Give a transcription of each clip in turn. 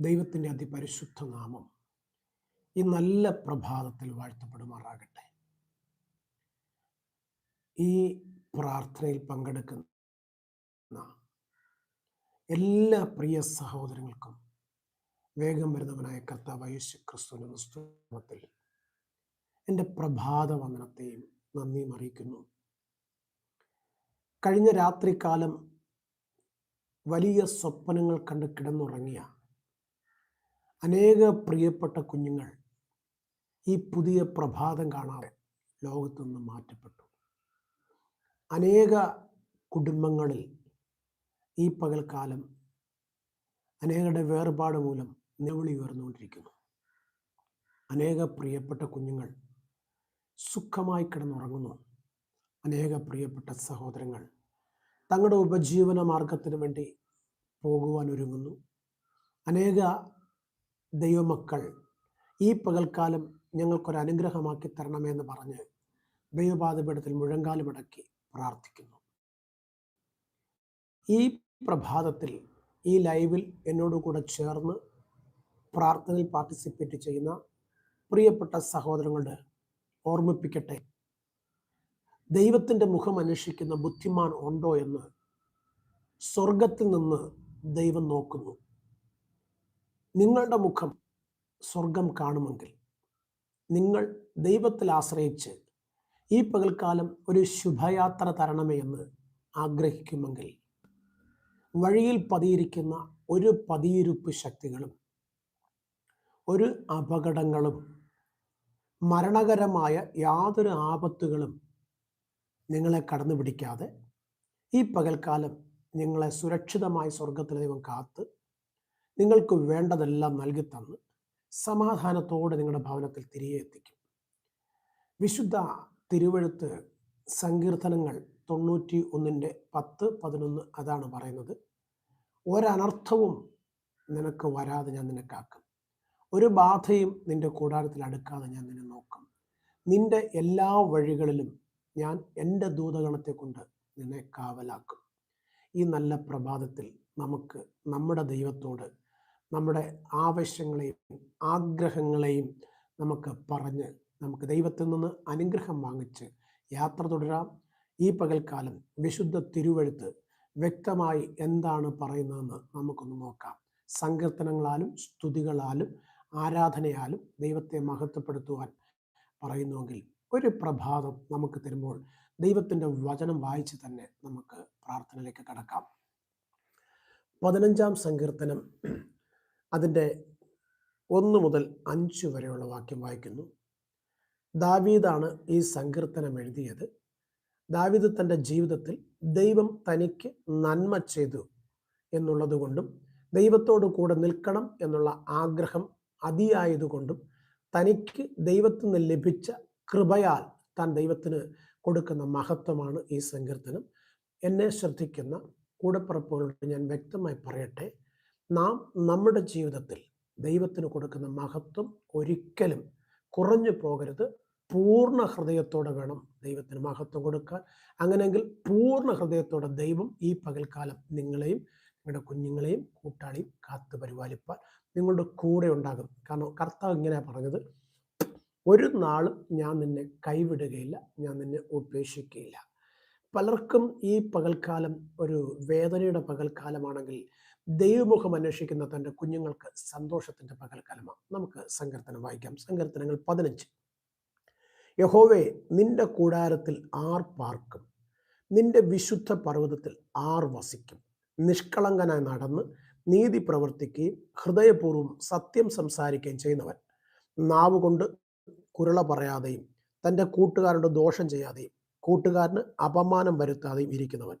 ദൈവത്തിന്റെ അതിപരിശുദ്ധ നാമം ഈ നല്ല പ്രഭാതത്തിൽ വാഴ്ത്തപ്പെടുമാറാകട്ടെ. ഈ പ്രാർത്ഥനയിൽ പങ്കെടുക്കുന്ന എല്ലാ പ്രിയ സഹോദരങ്ങൾക്കും വേഗം വരുന്നവനായ കർത്താവ് യേശു ക്രിസ്തുവിന്റെ എന്റെ പ്രഭാത വന്ദനത്തെയും നന്ദിയും അറിയിക്കുന്നു. കഴിഞ്ഞ രാത്രികാലം വലിയ സ്വപ്നങ്ങൾ കണ്ട് കിടന്നുറങ്ങിയ അനേക പ്രിയപ്പെട്ട കുഞ്ഞുങ്ങൾ ഈ പുതിയ പ്രഭാതം കാണാതെ ലോകത്തു നിന്ന് മാറ്റപ്പെട്ടു. അനേക കുടുംബങ്ങളിൽ ഈ പകൽക്കാലം അനേകരുടെ വേർപാട് മൂലം നിലവിളി ഉയർന്നുകൊണ്ടിരിക്കുന്നു. അനേക പ്രിയപ്പെട്ട കുഞ്ഞുങ്ങൾ സുഖമായി കിടന്നുറങ്ങുന്നു. അനേക പ്രിയപ്പെട്ട സഹോദരങ്ങൾ തങ്ങളുടെ ഉപജീവന മാർഗത്തിന് വേണ്ടി പോകുവാൻ ഒരുങ്ങുന്നു. അനേക ദൈവമക്കൾ ഈ പകൽക്കാലം ഞങ്ങൾക്കൊരു അനുഗ്രഹമാക്കി തരണമെന്ന് പറഞ്ഞ് ദൈവപാതപീഠത്തിൽ മുഴങ്കാലുമടക്കി പ്രാർത്ഥിക്കുന്നു. ഈ പ്രഭാതത്തിൽ ഈ ലൈവിൽ എന്നോട് കൂടെ ചേർന്ന് പ്രാർത്ഥനയിൽ പാർട്ടിസിപ്പേറ്റ് ചെയ്യുന്ന പ്രിയപ്പെട്ട സഹോദരങ്ങളുടെ ഓർമ്മിപ്പിക്കട്ടെ. ദൈവത്തിന്റെ മുഖം അന്വേഷിക്കുന്ന ബുദ്ധിമാൻ ഉണ്ടോ എന്ന് സ്വർഗത്തിൽ നിന്ന് ദൈവം നോക്കുന്നു. നിങ്ങളുടെ മുഖം സ്വർഗം കാണുമെങ്കിൽ നിങ്ങൾ ദൈവത്തിൽ ആശ്രയിച്ച് ഈ പകൽക്കാലം ഒരു ശുഭയാത്ര തരണമേ എന്ന് ആഗ്രഹിക്കുമെങ്കിൽ വഴിയിൽ പതിയിരിക്കുന്ന ഒരു പതിയിരുപ്പ് ശക്തികളും ഒരു അപകടങ്ങളും മരണകരമായ യാതൊരു ആപത്തുകളും നിങ്ങളെ കടന്നു പിടിക്കാതെ ഈ പകൽക്കാലം നിങ്ങളെ സുരക്ഷിതമായി സ്വർഗത്തിലെ ദൈവം കാത്ത് നിങ്ങൾക്ക് വേണ്ടതെല്ലാം നൽകി തന്ന് സമാധാനത്തോടെ നിങ്ങളുടെ ഭവനത്തിൽ തിരികെ എത്തിക്കും. വിശുദ്ധ തിരുവഴുത്ത് സങ്കീർത്തനങ്ങൾ തൊണ്ണൂറ്റി ഒന്നിന്റെ പത്ത് പതിനൊന്ന് അതാണ് പറയുന്നത്. ഒരനർത്ഥവും നിനക്ക് വരാതെ ഞാൻ നിന്നെ കാക്കും. ഒരു ബാധയും നിന്റെ കൂടാരത്തിൽ അടുക്കാതെ ഞാൻ നിന്നെ നോക്കും. നിന്റെ എല്ലാ വഴികളിലും ഞാൻ എന്റെ ദൂതഗണത്തെ കൊണ്ട് നിന്നെ കാവലാക്കും. ഈ നല്ല പ്രഭാതത്തിൽ നമുക്ക് നമ്മുടെ ദൈവത്തോട് നമ്മുടെ ആവശ്യങ്ങളെയും ആഗ്രഹങ്ങളെയും നമുക്ക് പറഞ്ഞ് നമുക്ക് ദൈവത്തിൽ നിന്ന് അനുഗ്രഹം വാങ്ങിച്ച് യാത്ര തുടരാം. ഈ പകൽക്കാലം വിശുദ്ധ തിരുവഴുത്ത് വ്യക്തമായി എന്താണ് പറയുന്നതെന്ന് നമുക്കൊന്ന് നോക്കാം. സങ്കീർത്തനങ്ങളാലും സ്തുതികളാലും ആരാധനയാലും ദൈവത്തെ മഹത്വപ്പെടുത്തുവാൻ പറയുന്നുവെങ്കിൽ ഒരു പ്രഭാതം നമുക്ക് തരുമ്പോൾ ദൈവത്തിന്റെ വചനം വായിച്ച് തന്നെ നമുക്ക് പ്രാർത്ഥനയിലേക്ക് കടക്കാം. പതിനഞ്ചാം സങ്കീർത്തനം അതിന്റെ ഒന്ന് മുതൽ അഞ്ച് വരെയുള്ള വാക്യം വായിക്കുന്നു. ദാവീദാണ് ഈ സങ്കീർത്തനം എഴുതിയത്. ദാവീദ് തന്റെ ജീവിതത്തിൽ ദൈവം തനിക്ക് നന്മ ചെയ്തു എന്നുള്ളതുകൊണ്ടും ദൈവത്തോടു കൂടെ നിൽക്കണം എന്നുള്ള ആഗ്രഹം അതിയായതുകൊണ്ടും തനിക്ക് ദൈവത്തിൽ നിന്ന് ലഭിച്ച കൃപയാൽ താൻ ദൈവത്തിന് കൊടുക്കുന്ന മഹത്വമാണ് ഈ സങ്കീർത്തനം. എന്നെ ശ്രദ്ധിക്കുന്ന കൂടപ്പിറപ്പുകളോട് ഞാൻ വ്യക്തമായി പറയട്ടെ. നാം നമ്മുടെ ജീവിതത്തിൽ ദൈവത്തിന് കൊടുക്കുന്ന മഹത്വം ഒരിക്കലും കുറഞ്ഞു പോകരുത്. പൂർണ ഹൃദയത്തോടെ വേണം ദൈവത്തിന് മഹത്വം കൊടുക്കാൻ. അങ്ങനെയെങ്കിൽ പൂർണ ഹൃദയത്തോടെ ദൈവം ഈ പകൽക്കാലം നിങ്ങളെയും നിങ്ങളുടെ കുഞ്ഞുങ്ങളെയും കൂട്ടാളിയും കാത്തു പരിപാലിപ്പാൻ നിങ്ങളുടെ കൂടെ ഉണ്ടാകും. കാരണം കർത്താവ് ഇങ്ങനെ പറഞ്ഞത്. ഒരു നാളും ഞാൻ നിന്നെ കൈവിടുകയില്ല ഞാൻ നിന്നെ ഉപേക്ഷിക്കുകയില്ല പലർക്കും ഈ പകൽക്കാലം ഒരു വേദനയുടെ പകൽക്കാലമാണെങ്കിൽ ദൈവമുഖം അന്വേഷിക്കുന്ന തന്റെ കുഞ്ഞുങ്ങൾക്ക് സന്തോഷത്തിന്റെ പകൽക്കാലമാണ്. നമുക്ക് സങ്കീർത്തനം വായിക്കാം. സങ്കീർത്തനങ്ങൾ പതിനഞ്ച്. യഹോവേ നിന്റെ കൂടാരത്തിൽ ആർ പാർക്കും. നിന്റെ വിശുദ്ധ പർവതത്തിൽ ആർ വസിക്കും. നിഷ്കളങ്കനായി നടന്ന് നീതി പ്രവർത്തിക്കുകയും ഹൃദയപൂർവം സത്യം സംസാരിക്കുകയും ചെയ്യുന്നവൻ. നാവ് കൊണ്ട് കുരള പറയാതെയും തന്റെ കൂട്ടുകാരുടെ ദോഷം ചെയ്യാതെയും കൂട്ടുകാരന് അപമാനം വരുത്താതെയും ഇരിക്കുന്നവൻ.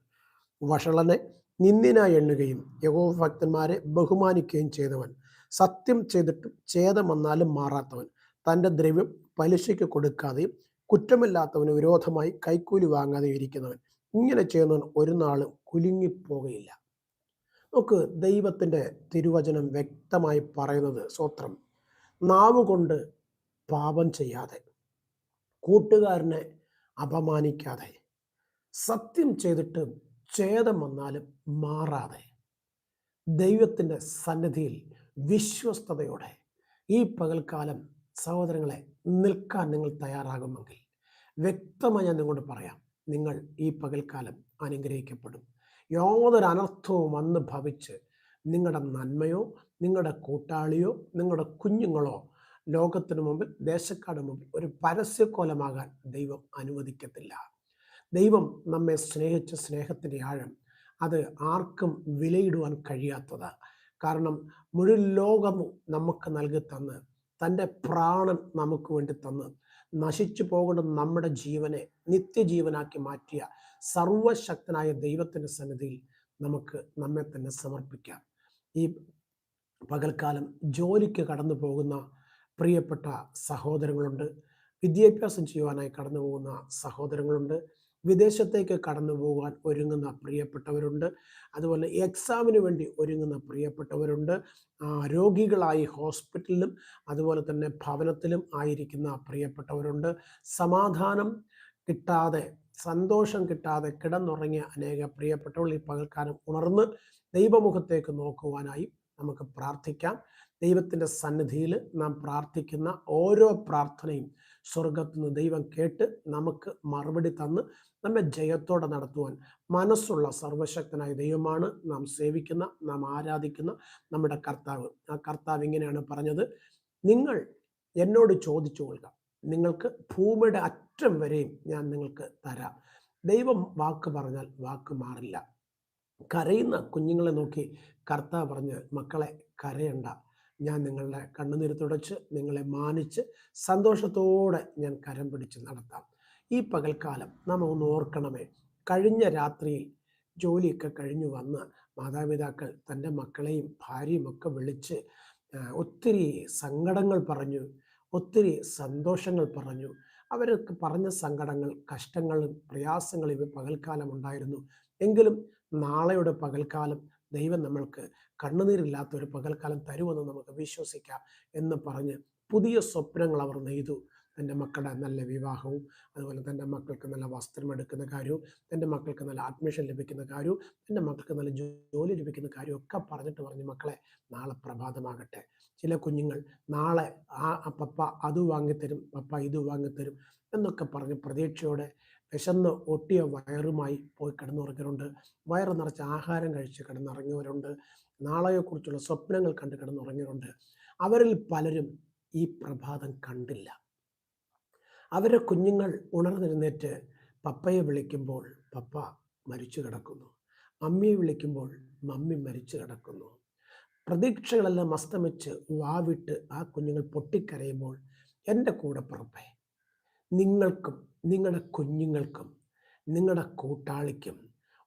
വഷളനെ നിന്ദിനായി എണ്ണുകയും യഹോവ ഭക്തന്മാരെ ബഹുമാനിക്കുകയും ചെയ്തവൻ. സത്യം ചെയ്തിട്ടും ഛേദം വന്നാലും മാറാത്തവൻ. തന്റെ ദ്രവ്യം പലിശയ്ക്ക് കൊടുക്കാതെയും കുറ്റമില്ലാത്തവന് വിരോധമായി കൈക്കൂലി വാങ്ങാതെയും ഇരിക്കുന്നവൻ. ഇങ്ങനെ ചെയ്യുന്നവൻ ഒരു നാളും കുലുങ്ങിപ്പോകയില്ല. നമുക്ക് ദൈവത്തിന്റെ തിരുവചനം വ്യക്തമായി പറയുന്നത് സ്വത്രം നാവ് കൊണ്ട് പാപം ചെയ്യാതെ കൂട്ടുകാരനെ അപമാനിക്കാതെ സത്യം ചെയ്തിട്ട് ഛേദം വന്നാലും മാറാതെ ദൈവത്തിന്റെ സന്നിധിയിൽ വിശ്വസ്തയോടെ ഈ പകൽക്കാലം സഹോദരങ്ങളെ നിൽക്കാൻ നിങ്ങൾ തയ്യാറാകുമെങ്കിൽ വ്യക്തമായി ഞാൻ നിങ്ങളോട് പറയാം നിങ്ങൾ ഈ പകൽക്കാലം അനുഗ്രഹിക്കപ്പെടും. യാതൊരു അനർത്ഥവും വന്ന് ഭവിച്ച് നിങ്ങളുടെ നന്മയോ നിങ്ങളുടെ കൂട്ടാളിയോ നിങ്ങളുടെ കുഞ്ഞുങ്ങളോ ലോകത്തിനു മുമ്പിൽ ദേശക്കാട് മുമ്പിൽ ഒരു പരസ്യക്കോലമാകാൻ ദൈവം അനുവദിക്കത്തില്ല. ദൈവം നമ്മെ സ്നേഹിച്ച സ്നേഹത്തിന്റെ ആഴം. അത് ആർക്കും വിലയിടുവാൻ കഴിയാത്തത്. കാരണം മുഴുവൻ ലോകവും നമുക്ക് നൽകി തന്ന് തന്റെ പ്രാണൻ നമുക്ക് വേണ്ടി തന്ന് നശിച്ചു പോകേണ്ട നമ്മുടെ ജീവനെ നിത്യജീവനാക്കി മാറ്റിയ സർവശക്തനായ ദൈവത്തിന്റെ സന്നിധിയിൽ നമുക്ക് നമ്മെ തന്നെ സമർപ്പിക്കാം. ഈ പകൽക്കാലം ജോലിക്ക് കടന്നു പോകുന്ന പ്രിയപ്പെട്ട സഹോദരങ്ങളുണ്ട്. വിദ്യാഭ്യാസം ചെയ്യുവാനായി കടന്നു പോകുന്ന സഹോദരങ്ങളുണ്ട്. വിദേശത്തേക്ക് കടന്നു പോകാൻ ഒരുങ്ങുന്ന പ്രിയപ്പെട്ടവരുണ്ട്. അതുപോലെ എക്സാമിന് വേണ്ടി ഒരുങ്ങുന്ന പ്രിയപ്പെട്ടവരുണ്ട്. രോഗികളായി ഹോസ്പിറ്റലിലും അതുപോലെ തന്നെ ഭവനത്തിലും ആയിരിക്കുന്ന പ്രിയപ്പെട്ടവരുണ്ട്. സമാധാനം കിട്ടാതെ സന്തോഷം കിട്ടാതെ കിടന്നുറങ്ങിയ അനേക പ്രിയപ്പെട്ടവർ ഈ പകൽക്കാലം ഉണർന്ന് ദൈവമുഖത്തേക്ക് നോക്കുവാനായി നമുക്ക് പ്രാർത്ഥിക്കാം. ദൈവത്തിന്റെ സന്നിധിയിൽ നാം പ്രാർത്ഥിക്കുന്ന ഓരോ പ്രാർത്ഥനയും സ്വർഗത്തു നിന്ന് ദൈവം കേട്ട് നമുക്ക് മറുപടി തന്ന് നമ്മെ ജയത്തോടെ നടത്തുവാൻ മനസ്സുള്ള സർവശക്തനായ ദൈവമാണ്. നാം സേവിക്കുന്ന നാം ആരാധിക്കുന്ന നമ്മുടെ കർത്താവ്. ആ കർത്താവ് ഇങ്ങനെയാണ് പറഞ്ഞത്. നിങ്ങൾ എന്നോട് ചോദിച്ചു കൊള്ളുക. നിങ്ങൾക്ക് ഭൂമിയുടെ അറ്റം വരെയും ഞാൻ നിങ്ങൾക്ക് തരാം. ദൈവം വാക്ക് പറഞ്ഞാൽ വാക്ക് മാറില്ല. കരയുന്ന കുഞ്ഞുങ്ങളെ നോക്കി കർത്താവ് പറഞ്ഞ് മക്കളെ കരയണ്ട. ഞാൻ നിങ്ങളുടെ കണ്ണുനീർ തുടച്ച് നിങ്ങളെ മാനിച്ച് സന്തോഷത്തോടെ ഞാൻ കരം പിടിച്ച് നടത്താം. ഈ പകൽക്കാലം നാം ഒന്ന് ഓർക്കണമേ. കഴിഞ്ഞ രാത്രിയിൽ ജോലിയൊക്കെ കഴിഞ്ഞു വന്ന് മാതാപിതാക്കൾ തന്റെ മക്കളെയും ഭാര്യയും ഒക്കെ വിളിച്ച് ഒത്തിരി സങ്കടങ്ങൾ പറഞ്ഞു ഒത്തിരി സന്തോഷങ്ങൾ പറഞ്ഞു. അവരൊക്കെ പറഞ്ഞ സങ്കടങ്ങൾ കഷ്ടങ്ങളും പ്രയാസങ്ങളും ഇവ പകൽക്കാലം ഉണ്ടായിരുന്നു. എങ്കിലും നാളെയുടെ പകൽക്കാലം ദൈവം നമ്മൾക്ക് കണ്ണുനീരില്ലാത്ത ഒരു പകൽക്കാലം തരുമെന്ന് നമുക്ക് വിശ്വസിക്കാം എന്ന് പറഞ്ഞ് പുതിയ സ്വപ്നങ്ങൾ അവർ നെയ്തു. തന്റെ മക്കളുടെ നല്ല വിവാഹവും അതുപോലെ തന്റെ മക്കൾക്ക് നല്ല വസ്ത്രം എടുക്കുന്ന കാര്യവും തന്റെ മക്കൾക്ക് നല്ല അഡ്മിഷൻ ലഭിക്കുന്ന കാര്യവും തന്റെ മക്കൾക്ക് നല്ല ജോലി ലഭിക്കുന്ന കാര്യവും ഒക്കെ പറഞ്ഞിട്ട് പറഞ്ഞു മക്കളെ നാളെ പ്രഭാതമാകട്ടെ. ചില കുഞ്ഞുങ്ങൾ നാളെ ആ പപ്പ അത് വാങ്ങിത്തരും പപ്പ ഇത് വാങ്ങിത്തരും എന്നൊക്കെ പറഞ്ഞ് പ്രതീക്ഷയോടെ വിശന്ന് ഒട്ടിയ വയറുമായി പോയി കിടന്നുറങ്ങിയവരുണ്ട് വയറ് നിറച്ച് ആഹാരം കഴിച്ച് കിടന്നിറങ്ങിയവരുണ്ട്. നാളെയെക്കുറിച്ചുള്ള സ്വപ്നങ്ങൾ കണ്ട് കിടന്നുറങ്ങിയവരുണ്ട്. അവരിൽ പലരും ഈ പ്രഭാതം കണ്ടില്ല. അവരെ കുഞ്ഞുങ്ങൾ ഉണർന്നിരുന്നേറ്റ് പപ്പയെ വിളിക്കുമ്പോൾ പപ്പ മരിച്ചു കിടക്കുന്നു. മമ്മിയെ വിളിക്കുമ്പോൾ മമ്മി മരിച്ചു കിടക്കുന്നു. പ്രതീക്ഷകളെല്ലാം അസ്തമിച്ച് വാവിട്ട് ആ കുഞ്ഞുങ്ങൾ പൊട്ടിക്കരയുമ്പോൾ എന്റെ കൂടെ പുറപ്പേ. നിങ്ങൾക്കും നിങ്ങളുടെ കുഞ്ഞുങ്ങൾക്കും നിങ്ങളുടെ കൂട്ടാളിക്കും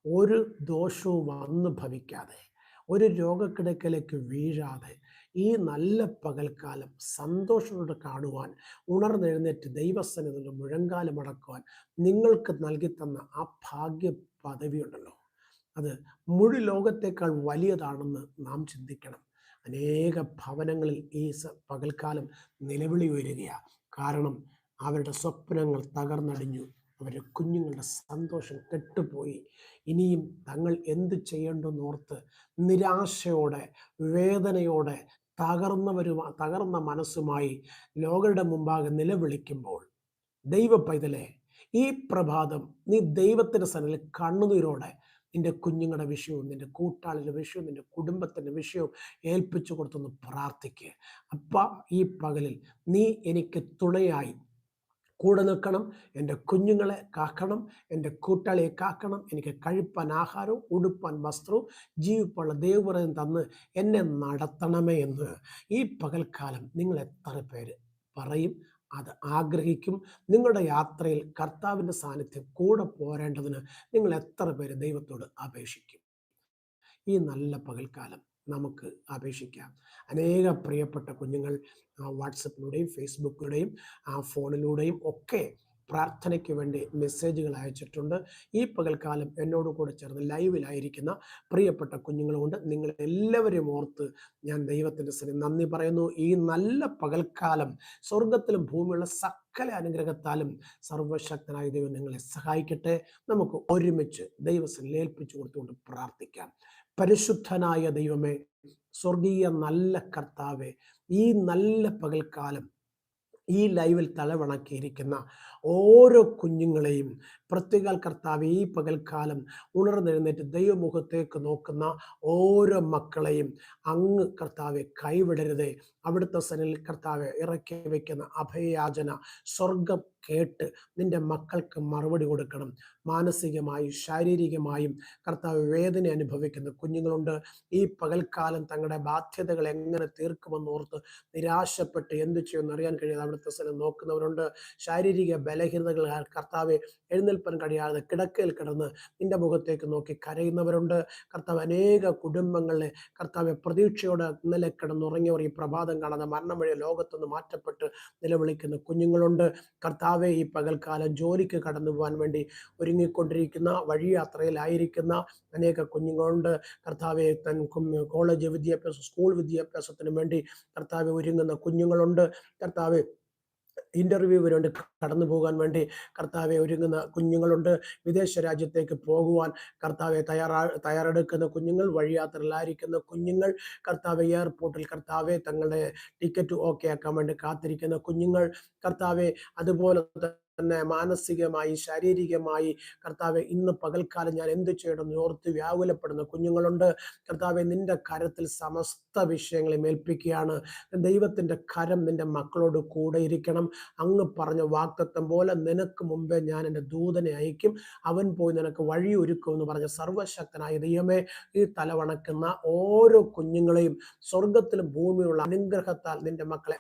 ഒരു ദോഷവും വന്നു ഭവിക്കാതെ ഒരു രോഗക്കിടക്കലേക്ക് വീഴാതെ ഈ നല്ല പകൽക്കാലം സന്തോഷത്തോടെ കാണുവാൻ ഉണർന്നെഴുന്നേറ്റ് ദൈവസന്നിധിയുടെ മുഴങ്കാലം അടക്കുവാൻ നിങ്ങൾക്ക് നൽകിത്തന്ന തന്ന ആ ഭാഗ്യ പദവിയുണ്ടല്ലോ. അത് മുഴു ലോകത്തേക്കാൾ വലിയതാണെന്ന് നാം ചിന്തിക്കണം. അനേക ഭവനങ്ങളിൽ ഈ പകൽക്കാലം നിലവിളി ഉയരുകയാണ് കാരണം അവരുടെ സ്വപ്നങ്ങൾ തകർന്നടിഞ്ഞു. അവരുടെ കുഞ്ഞുങ്ങളുടെ സന്തോഷം കെട്ടുപോയി. ഇനിയും തങ്ങൾ എന്ത് ചെയ്യേണ്ടെന്നോർത്ത് നിരാശയോടെ വേദനയോടെ തകർന്നവരുമാ തകർന്ന മനസ്സുമായി ലോകരുടെ മുമ്പാകെ നിലവിളിക്കുമ്പോൾ ദൈവ പൈതലെ ഈ പ്രഭാതം നീ ദൈവത്തിന്റെ സനലിൽ കണ്ണുനീരോടെ നിന്റെ കുഞ്ഞുങ്ങളുടെ വിഷയവും നിന്റെ കൂട്ടാളിന്റെ വിഷയവും നിന്റെ കുടുംബത്തിന്റെ വിഷയവും ഏൽപ്പിച്ചു കൊടുത്തൊന്ന് പ്രാർത്ഥിക്കുക അപ്പ ഈ പകലിൽ നീ എനിക്ക് തുണയായി കൂടെ നിൽക്കണം. എന്റെ കുഞ്ഞുങ്ങളെ കാക്കണം. എന്റെ കൂട്ടാളിയെ കാക്കണം. എനിക്ക് കഴിപ്പാൻ ആഹാരവും ഉടുപ്പാൻ വസ്ത്രവും ജീവിപ്പുള്ള ദൈവപുരം തന്ന് എന്നെ നടത്തണമേ എന്ന്. ഈ പകൽക്കാലം നിങ്ങൾ എത്ര പേര് പറയും അത് ആഗ്രഹിക്കും. നിങ്ങളുടെ യാത്രയിൽ കർത്താവിന്റെ സാന്നിധ്യം കൂടെ പോരേണ്ടതിന് നിങ്ങൾ എത്ര പേര് ദൈവത്തോട് അപേക്ഷിക്കും? ഈ നല്ല പകൽക്കാലം നമുക്ക് അപേക്ഷിക്കാം. അനേക പ്രിയപ്പെട്ട കുഞ്ഞുങ്ങൾ വാട്സപ്പിലൂടെയും ഫേസ്ബുക്കിലൂടെയും ഫോണിലൂടെയും ഒക്കെ പ്രാർത്ഥനയ്ക്ക് വേണ്ടി മെസ്സേജുകൾ അയച്ചിട്ടുണ്ട്. ഈ പകൽക്കാലം എന്നോട് കൂടെ ചേർന്ന് ലൈവിലായിരിക്കുന്ന പ്രിയപ്പെട്ട കുഞ്ഞുങ്ങളുമുണ്ട്. നിങ്ങൾ എല്ലാവരെയും ഓർത്ത് ഞാൻ ദൈവത്തിന്റെ സ്ഥലം നന്ദി പറയുന്നു. ഈ നല്ല പകൽക്കാലം സ്വർഗത്തിലും ഭൂമിയുള്ള സകല അനുഗ്രഹത്താലും സർവശക്തനായ ദൈവം നിങ്ങളെ സഹായിക്കട്ടെ. നമുക്ക് ഒരുമിച്ച് ദൈവസ്ഥലേൽപ്പിച്ചു കൊടുത്തുകൊണ്ട് പ്രാർത്ഥിക്കാം. പരിശുദ്ധനായ ദൈവമേ സ്വർഗീയ നല്ല കർത്താവെ ഈ നല്ല പകൽക്കാലം ഈ ലൈവിൽ തലവണക്കിയിരിക്കുന്ന ഓരോ കുഞ്ഞുങ്ങളെയും പ്രത്യേക കർത്താവ് ഈ പകൽക്കാലം ഉണർന്നെഴുന്നേറ്റ് ദൈവമുഖത്തേക്ക് നോക്കുന്ന ഓരോ മക്കളെയും അങ്ങ് കർത്താവെ കൈവിടരുതേ. അവിടുത്തെ സനിൽ കർത്താവെ ഇറക്കി വയ്ക്കുന്ന അഭയയാചന സ്വർഗം കേട്ട് നിന്റെ മക്കൾക്ക് മറുപടി കൊടുക്കണം. മാനസികമായും ശാരീരികമായും കർത്താവ് വേദന അനുഭവിക്കുന്ന കുഞ്ഞുങ്ങളുണ്ട്. ഈ പകൽക്കാലം തങ്ങളുടെ ബാധ്യതകൾ എങ്ങനെ തീർക്കുമെന്ന് ഓർത്ത് നിരാശപ്പെട്ട് എന്തു ചെയ്യുമെന്ന് അറിയാൻ കഴിയാതെ അവിടുത്തെ സ്ഥലം നോക്കുന്നവരുണ്ട്. ശാരീരിക ബലഹീനതകൾ കർത്താവ് എഴുന്നേൽപ്പാൻ കഴിയാതെ കിടക്കയിൽ കിടന്ന് നിന്റെ മുഖത്തേക്ക് നോക്കി കരയുന്നവരുണ്ട്. കർത്താവ് അനേക കുടുംബങ്ങളെ കർത്താവ് പ്രതീക്ഷയോടെ ഇന്നലെ കിടന്നുറങ്ങിയവർ ഈ പ്രഭാതം കാണാതെ മരണം വഴി ലോകത്തുനിന്ന് മാറ്റപ്പെട്ട് നിലവിളിക്കുന്ന കുഞ്ഞുങ്ങളുണ്ട്. കർത്താവെ ഈ പകൽക്കാലം ജോലിക്ക് കടന്നു പോകാൻ വേണ്ടി ഒരുങ്ങിക്കൊണ്ടിരിക്കുന്ന വഴിയാത്രയിലായിരിക്കുന്ന അനേക കുഞ്ഞുങ്ങളുണ്ട്. കർത്താവെ തൻ കോളേജ് വിദ്യാഭ്യാസം സ്കൂൾ വിദ്യാഭ്യാസത്തിന് വേണ്ടി കർത്താവെ ഒരുങ്ങുന്ന കുഞ്ഞുങ്ങളുണ്ട്. കർത്താവ് ഇന്റർവ്യൂവിന് വേണ്ടി കടന്നു പോകാൻ വേണ്ടി കർത്താവെ ഒരുങ്ങുന്ന കുഞ്ഞുങ്ങളുണ്ട്. വിദേശ രാജ്യത്തേക്ക് പോകുവാൻ കർത്താവെ തയ്യാറാ തയ്യാറെടുക്കുന്ന കുഞ്ഞുങ്ങൾ വഴിയാത്രയിലായിരിക്കുന്ന കുഞ്ഞുങ്ങൾ കർത്താവ് എയർപോർട്ടിൽ കർത്താവെ തങ്ങളുടെ ടിക്കറ്റ് ഓക്കെ ആക്കാൻ വേണ്ടി കാത്തിരിക്കുന്ന കുഞ്ഞുങ്ങൾ കർത്താവെ അതുപോലെ തന്നെ മാനസികമായി ശാരീരികമായി കർത്താവ് ഇന്ന് പകൽക്കാലം ഞാൻ എന്ത് ചെയ്യണം ഓർത്ത് വ്യാകുലപ്പെടുന്ന കുഞ്ഞുങ്ങളുണ്ട്. കർത്താവ് നിന്റെ കരത്തിൽ സമസ്ത വിഷയങ്ങളെ മേൽപ്പിക്കുകയാണ് ദൈവത്തിന്റെ കരം നിന്റെ മക്കളോട് കൂടെ ഇരിക്കണം. അങ്ങ് പറഞ്ഞ വാക്തത്വം പോലെ നിനക്ക് മുമ്പേ ഞാൻ എന്റെ ദൂതനെ അയക്കും. അവൻ പോയി നിനക്ക് വഴി ഒരുക്കും എന്ന് പറഞ്ഞ സർവശക്തനായ ദൈവമേ ഈ തലവണക്കുന്ന ഓരോ കുഞ്ഞുങ്ങളെയും സ്വർഗത്തിലും ഭൂമിയുള്ള അനുഗ്രഹത്താൽ നിന്റെ മക്കളെ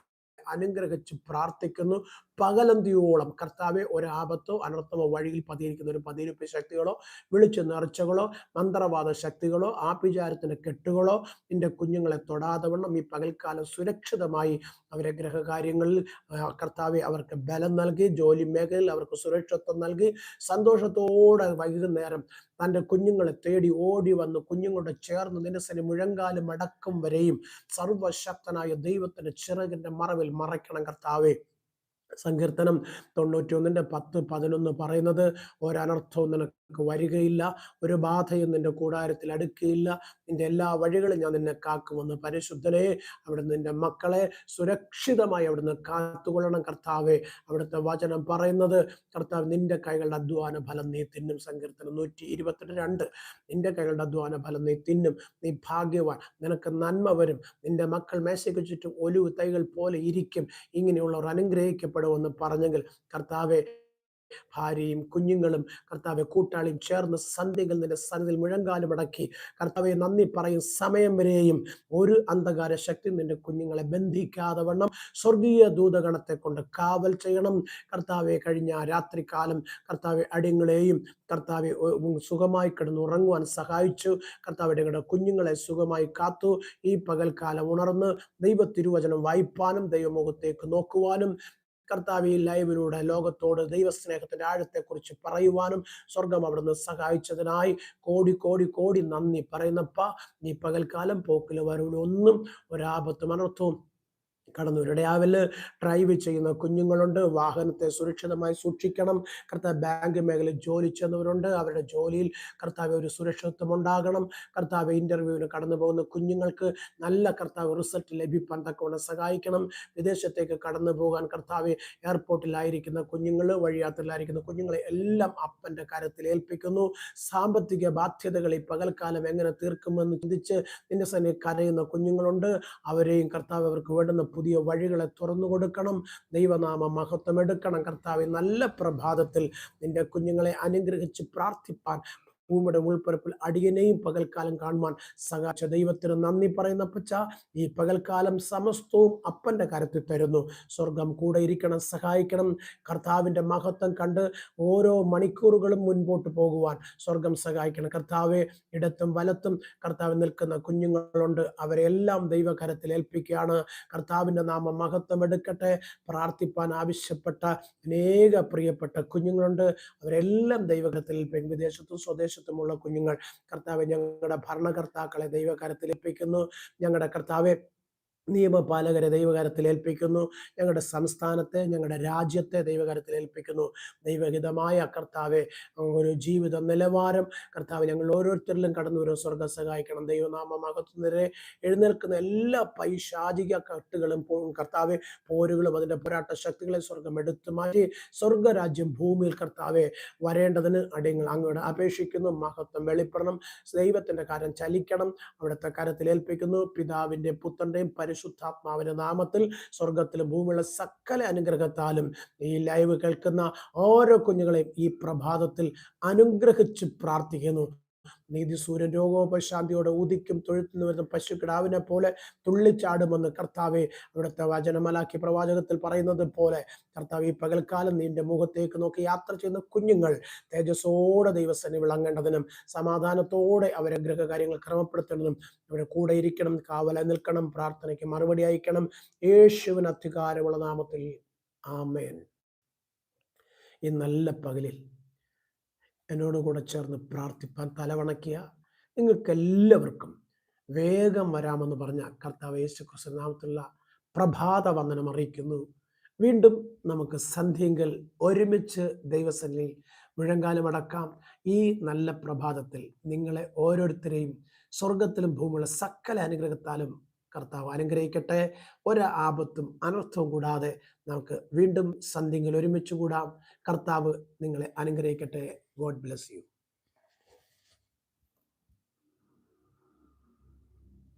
അനുഗ്രഹിച്ച് പ്രാർത്ഥിക്കുന്നു. പകലന്തിയോളം കർത്താവെ ഒരാപത്തോ അനർത്ഥമോ വഴിയിൽ പതിയിരിക്കുന്ന ഒരു പതിയിരിപ്പ് ശക്തികളോ വിളിച്ചു നേർച്ചകളോ മന്ത്രവാദ ശക്തികളോ ആഭിചാരത്തിന്റെ കെട്ടുകളോ നിന്റെ കുഞ്ഞുങ്ങളെ തൊടാതെ വണ്ണം ഈ പകൽക്കാലം സുരക്ഷിതമായി അവരെ ഗ്രഹകാര്യങ്ങളിൽ കർത്താവെ അവർക്ക് ബലം നൽകി ജോലി മേഖലയിൽ അവർക്ക് സുരക്ഷിത്വം നൽകി സന്തോഷത്തോടെ വൈകുന്നേരം തന്റെ കുഞ്ഞുങ്ങളെ തേടി ഓടി വന്ന് കുഞ്ഞുങ്ങളുടെ ചേർന്ന് നിനസന് മുഴങ്കാലും അടക്കം വരെയും സർവശക്തനായ ദൈവത്തിന്റെ ചിറകിന്റെ മറവിൽ മറയ്ക്കണം കർത്താവേ. സങ്കീർത്തനം തൊണ്ണൂറ്റിയൊന്നിന്റെ പത്ത് പതിനൊന്ന് പറയുന്നത് ഒരനർത്ഥവും നിനക്ക് വരികയില്ല ഒരു ബാധയും നിന്റെ കൂടാരത്തിൽ അടുക്കുകയില്ല നിന്റെ എല്ലാ വഴികളും ഞാൻ നിന്നെ കാക്കുമെന്ന് പരിശുദ്ധനെ അവിടെ നിന്റെ മക്കളെ സുരക്ഷിതമായി അവിടുന്ന് കാത്തുകൊള്ളണം കർത്താവെ. അവിടുത്തെ വചനം പറയുന്നത് കർത്താവ് നിന്റെ കൈകളുടെ അധ്വാന ഫലം നീ തിന്നും. സങ്കീർത്തനം നൂറ്റി ഇരുപത്തിരണ്ട് രണ്ട് നിന്റെ കൈകളുടെ അധ്വാന ഫലം നീ തിന്നും നീ ഭാഗ്യവാൻ നിനക്ക് നന്മ വരും നിന്റെ മക്കൾ മേശയ്ക്ക് ചുറ്റും ഒലിവ് തൈകൾ പോലെ ഇരിക്കും ഇങ്ങനെയുള്ളവർ അനുഗ്രഹിക്കപ്പെടുമെന്ന് പറഞ്ഞെങ്കിൽ കർത്താവെ ഭാര്യയും കുഞ്ഞുങ്ങളും കർത്താവെ കൂട്ടാളിയും ചേർന്ന് സന്ധ്യകൾ നിന്റെ സന്നിധിയിൽ മുഴങ്കാലും അടക്കി. കർത്താവെ നന്ദി പറയും. സമയം വരെയും ഒരു അന്ധകാര ശക്തി നിന്റെ കുഞ്ഞുങ്ങളെ ബന്ധിക്കാതെ വണ്ണം. സ്വർഗീയ ദൂതഗണത്തെ കൊണ്ട് കാവൽ ചെയ്യണം. കർത്താവെ കഴിഞ്ഞ രാത്രികാലം കർത്താവെ അടിങ്ങളെയും കർത്താവെ സുഖമായി കിടന്ന് ഉറങ്ങുവാൻ സഹായിച്ചു. കർത്താവ് ഞങ്ങളുടെ കുഞ്ഞുങ്ങളെ സുഖമായി കാത്തു. ഈ പകൽക്കാലം ഉണർന്ന് ദൈവ തിരുവചനം വായിപ്പാനും ദൈവമുഖത്തേക്ക് നോക്കുവാനും കർത്താവ് ഈ ലൈവിലൂടെ ലോകത്തോട് ദൈവസ്നേഹത്തിന്റെ ആഴത്തെക്കുറിച്ച് പറയുവാനും സ്വർഗം അവിടുന്ന് സഹായിച്ചതിനായി കോടി കോടി കോടി നന്ദി പറയുന്നപ്പ നീ പകൽക്കാലം പോക്കിൽ വരവിലൊന്നും ഒരാപത്തും അനർത്ഥവും കടന്നു. ഇടയാവിൽ ഡ്രൈവ് ചെയ്യുന്ന കുഞ്ഞുങ്ങളുണ്ട്. വാഹനത്തെ സുരക്ഷിതമായി സൂക്ഷിക്കണം. കർത്താവ് ബാങ്ക് മേഖലയിൽ ജോലി ചെയ്യുന്നവരുണ്ട്. അവരുടെ ജോലിയിൽ കർത്താവ് ഒരു സുരക്ഷിതത്വം ഉണ്ടാകണം. കർത്താവ് ഇന്റർവ്യൂവിന് കടന്നു പോകുന്ന കുഞ്ഞുങ്ങൾക്ക് നല്ല കർത്താവ് റിസൾട്ട് ലഭിക്കാൻ തക്കവണ്ണം സഹായിക്കണം. വിദേശത്തേക്ക് കടന്നു പോകാൻ കർത്താവ് എയർപോർട്ടിലായിരിക്കുന്ന കുഞ്ഞുങ്ങൾ വഴിയാത്രയിലായിരിക്കുന്ന കുഞ്ഞുങ്ങളെ എല്ലാം അപ്പന്റെ കാര്യത്തിൽ ഏൽപ്പിക്കുന്നു. സാമ്പത്തിക ബാധ്യതകൾ ഈ പകൽക്കാലം എങ്ങനെ തീർക്കുമെന്ന് ചിന്തിച്ച് നിന്റെ സന്നെ കരയുന്ന കുഞ്ഞുങ്ങളുണ്ട്. അവരെയും കർത്താവ് അവർക്ക് വേണ്ടുന്ന പുതിയ വഴികളെ തുറന്നു കൊടുക്കണം. ദൈവനാമ മഹത്വം എടുക്കണം. കർത്താവ് നല്ല പ്രഭാതത്തിൽ നിന്റെ കുഞ്ഞുങ്ങളെ അനുഗ്രഹിച്ച് പ്രാർത്ഥിപ്പാൻ ഭൂമിയുടെ ഉൾപ്പരപ്പിൽ അടിയനെയും പകൽക്കാലം കാണുവാൻ സഹായിച്ച ദൈവത്തിന് നന്ദി പറയുന്ന പച്ച ഈ പകൽക്കാലം സമസ്തവും അപ്പന്റെ കരത്തിൽ തരുന്നു. സ്വർഗം കൂടെ ഇരിക്കണം സഹായിക്കണം. കർത്താവിന്റെ മഹത്വം കണ്ട് ഓരോ മണിക്കൂറുകളും മുൻപോട്ട് പോകുവാൻ സ്വർഗം സഹായിക്കണം. കർത്താവെ ഇടത്തും വലത്തും കർത്താവ് നിൽക്കുന്ന കുഞ്ഞുങ്ങളുണ്ട്. അവരെല്ലാം ദൈവകരത്തിൽ ഏൽപ്പിക്കുകയാണ്. കർത്താവിന്റെ നാമം മഹത്വം എടുക്കട്ടെ. പ്രാർത്ഥിപ്പാൻ ആവശ്യപ്പെട്ട അനേക പ്രിയപ്പെട്ട കുഞ്ഞുങ്ങളുണ്ട്. അവരെല്ലാം ദൈവകരത്തിൽ ഏൽപ്പിക്കും വിദേശത്തും സ്വദേശത്തും ദേശത്തുമുള്ള കുഞ്ഞുങ്ങൾ. കർത്താവ് ഞങ്ങളുടെ ഭരണകർത്താക്കളെ ദൈവകരത്തിൽ ഏൽപ്പിക്കുന്നു ഞങ്ങളുടെ കർത്താവെ നിയമപാലകരെ ദൈവകാരത്തിൽ ഏൽപ്പിക്കുന്നു. ഞങ്ങളുടെ സംസ്ഥാനത്തെ ഞങ്ങളുടെ രാജ്യത്തെ ദൈവകാരത്തിൽ ഏൽപ്പിക്കുന്നു. ദൈവഹിതമായ കർത്താവെ ഒരു ജീവിത നിലവാരം കർത്താവ് ഞങ്ങൾ ഓരോരുത്തരിലും കടന്നു വരും. സ്വർഗ സഹായിക്കണം. ദൈവനാമമകത്തുനിരെ എഴുന്നേൽക്കുന്ന എല്ലാ പൈശാചിക കട്ടുകളും കർത്താവെ പോരുകളും അതിന്റെ പോരാട്ട ശക്തികളെ സ്വർഗം എടുത്തു മാറ്റി സ്വർഗരാജ്യം ഭൂമിയിൽ കർത്താവെ വരേണ്ടതിന് അടിയങ്ങൾ അങ്ങോട്ട് അപേക്ഷിക്കുന്നു. മഹത്വം വെളിപ്പെടണം. ദൈവത്തിന്റെ കാര്യം ചലിക്കണം. അവിടുത്തെ കാര്യത്തിൽ ഏൽപ്പിക്കുന്നു. പിതാവിന്റെ പുത്രന്റെയും പരിശുദ്ധാത്മാവിന്റെ നാമത്തിൽ സ്വർഗത്തിലും ഭൂമിയുള്ള സകല അനുഗ്രഹത്താലും ഈ ലൈവ് കേൾക്കുന്ന ഓരോ കുഞ്ഞുങ്ങളെയും ഈ പ്രഭാതത്തിൽ അനുഗ്രഹിച്ച് പ്രാർത്ഥിക്കുന്നു. നീതി സൂര്യൻ രോഗോപശാന്തിയോടെ ഉദിക്കും തൊഴുത്തുനിന്ന് വരുന്ന പശുക്കിടാവിനെ പോലെ തുള്ളിച്ചാടുമെന്ന് കർത്താവെ അവിടുത്തെ വചനമലാക്കി പ്രവാചകത്തിൽ പറയുന്നത് പോലെ. കർത്താവ് ഈ പകൽക്കാലം നിന്റെ മുഖത്തേക്ക് നോക്കി യാത്ര ചെയ്യുന്ന കുഞ്ഞുങ്ങൾ തേജസ്സോടെ ദൈവസ്ഥനെ വിളങ്ങേണ്ടതിനും സമാധാനത്തോടെ അവരെ ഗ്രഹകാര്യങ്ങൾ ക്രമപ്പെടുത്തേണ്ടതും അവരെ കൂടെ ഇരിക്കണം കാവല നിൽക്കണം പ്രാർത്ഥനയ്ക്ക് മറുപടി അയക്കണം. യേശുവിന് അധികാരമുള്ള നാമത്തിൽ. ആമേൻ. ഈ നല്ല പകലിൽ എന്നോട് കൂടെ ചേർന്ന് പ്രാർത്ഥിപ്പാൻ തലവണക്കിയ നിങ്ങൾക്കെല്ലാവർക്കും വേഗം വരാമെന്ന് പറഞ്ഞ കർത്താവ് യേശു ക്രിസ്തു നാമത്തിലുള്ള പ്രഭാത വന്ദനം അറിയിക്കുന്നു. വീണ്ടും നമുക്ക് സന്ധ്യങ്കൽ ഒരുമിച്ച് ദൈവസന്നിധിയിൽ മുഴങ്കാലം അടക്കാം ഈ നല്ല പ്രഭാതത്തിൽ നിങ്ങളെ ഓരോരുത്തരെയും സ്വർഗത്തിലും ഭൂമിയുള്ള സകല അനുഗ്രഹത്താലും കർത്താവ് അനുഗ്രഹിക്കട്ടെ. ഒരു ആപത്തും അനർത്ഥവും കൂടാതെ നമുക്ക് വീണ്ടും സന്ധ്യങ്കിൽ ഒരുമിച്ച് കൂടാം. കർത്താവ് നിങ്ങളെ അനുഗ്രഹിക്കട്ടെ. God bless you.